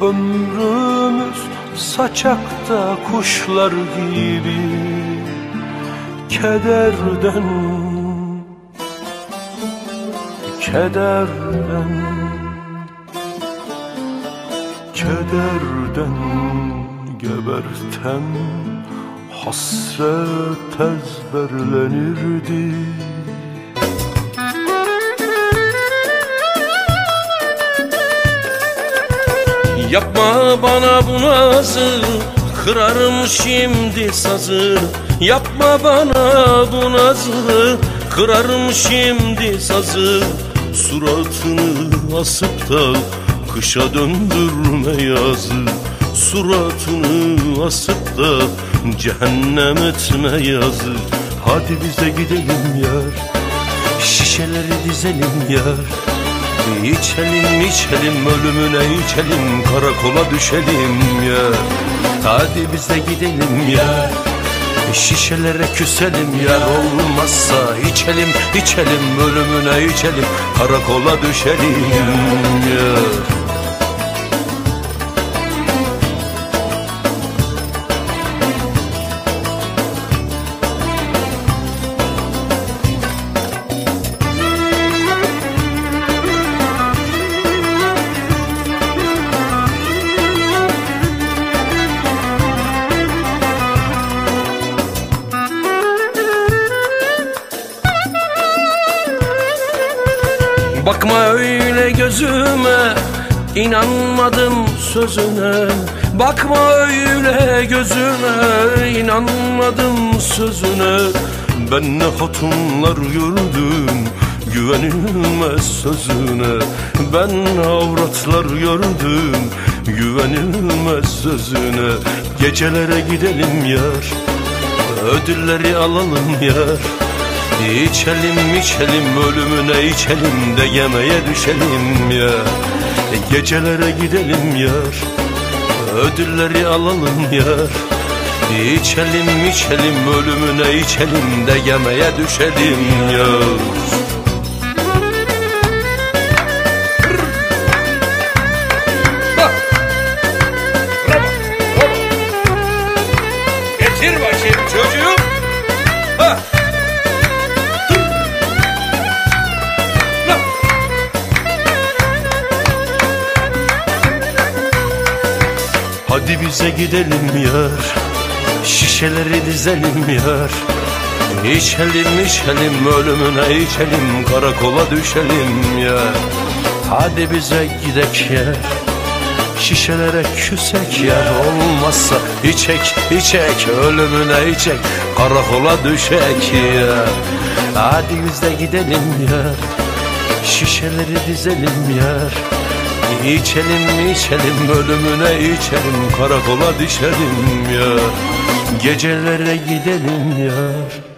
Ömrümüz saçakta kuşlar gibi Kederden Kederden Kederden geberten Hasret ezberlenirdi Yapma bana bu nazı Kırarım şimdi sazı. Yapma bana bu nazı Kırarım şimdi sazı. Suratını asıp da Kışa döndürme yazı. Suratını asıp da Cehennem etme yazı. Hadi bize gidelim yar Şişeleri dizelim yar İçelim içelim ölümüne içelim Karakola düşelim ya. Hadi biz de gidelim ya. Şişelere küselim ya. Olmazsa içelim içelim ölümüne içelim Karakola düşelim ya Bakma öyle gözüme inanmadım sözüne. Bakma öyle gözüme inanmadım sözüne. Ben ne hatunlar gördüm güvenilmez sözüne. Ben avratlar gördüm güvenilmez sözüne. Gecelere gidelim yar ödülleri alalım yar İçelim içelim ölümüne içelim de yemeğe düşelim ya. Gecelere gidelim yar Ödülleri alalım yar İçelim içelim ölümüne içelim de yemeğe düşelim ya Hadi bize gidelim yar Şişeleri dizelim yar. İçelim içelim ölümüne içelim Karakola düşelim ya Hadi bize gidek yar Şişelere küsek yar. Olmazsa içek içek Ölümüne içek Karakola düşek ya Hadi biz de gidelim yar Şişeleri dizelim yar İçelim içelim ölümüne içelim Karakola düşelim ya. Gecelere gidelim yar